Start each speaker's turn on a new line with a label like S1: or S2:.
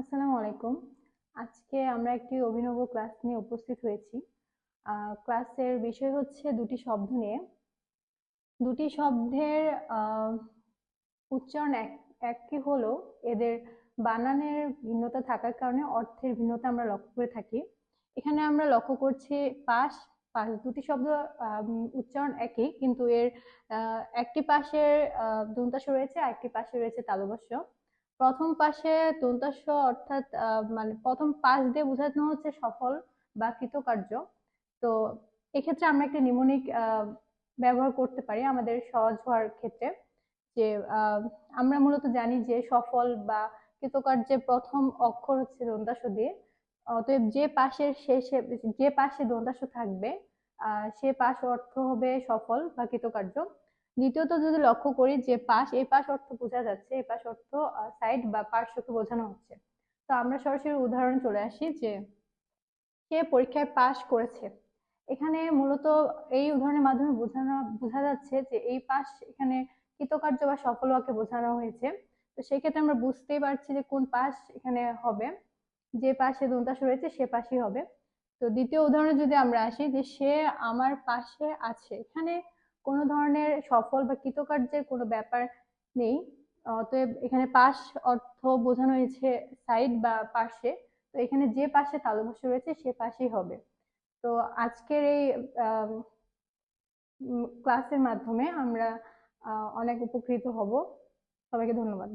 S1: আসসালামু আলাইকুম। আজকে আমরা একটি অভিনব ক্লাস নিয়ে উপস্থিত হয়েছি। ক্লাসের বিষয় হচ্ছে দুটি শব্দ নিয়ে। দুটি শব্দের উচ্চারণ এক, একই হলো এদের বানানের ভিন্নতা থাকার কারণে অর্থের ভিন্নতা আমরা লক্ষ্য করে থাকি। এখানে আমরা লক্ষ্য করছি পাশ পাশ দুটি শব্দ উচ্চারণ একই, কিন্তু এর একটি পাশের দন্তাস রয়েছে, আরেকটি পাশে রয়েছে তালবস্য। প্রথম পাশে দন্তাস্য অর্থাৎ মানে প্রথম পাশ দিয়ে বোঝানো হচ্ছে সফল বা কৃতকার্য। তো এক্ষেত্রে আমরা একটা নিমোনিক ব্যবহার করতে পারি আমাদের সহজ হওয়ার ক্ষেত্রে যে আমরা মূলত জানি যে সফল বা কৃতকার্যের প্রথম অক্ষর হচ্ছে দন্তাস্য দিয়ে। অতএব যে পাশের শেষে, যে পাশে দন্তাস্য থাকবে সে পাশ অর্থ হবে সফল বা কৃতকার্য। দ্বিতীয়ত যদি লক্ষ্য করি যে পাশ, এই পাশ অর্থ বোঝা যাচ্ছে, এই পাশ অর্থ সাইড বা পার্শ্বকে বোঝানো হচ্ছে। তো আমরা সরাসরি উদাহরণ চলে আসি যে কে পরীক্ষায় পাশ করেছে। এখানে মূলত এই উদাহরণের মাধ্যমে বোঝানো, বোঝা যাচ্ছে যে এই পাশ এখানে কৃতকার্য বা সফল হওয়াকে বোঝানো হয়েছে। তো সেই ক্ষেত্রে আমরা বুঝতেই পারছি যে কোন পাশ এখানে হবে। যে পাশে দন্তাস রয়েছে, সে পাশই হবে। তো দ্বিতীয় উদাহরণে যদি আমরা আসি যে সে আমার পাশে আছে, এখানে কোনো ধরনের সফল বা কৃতকার্যের কোনো ব্যাপার নেই। অতএব এখানে পাশ অর্থ বোঝানো হয়েছে সাইড বা পাশে। তো এখানে যে পাশে তালুভাষ্য রয়েছে, সে পাশেই হবে। তো আজকের এই ক্লাসের মাধ্যমে আমরা অনেক উপকৃত হব। সবাইকে ধন্যবাদ।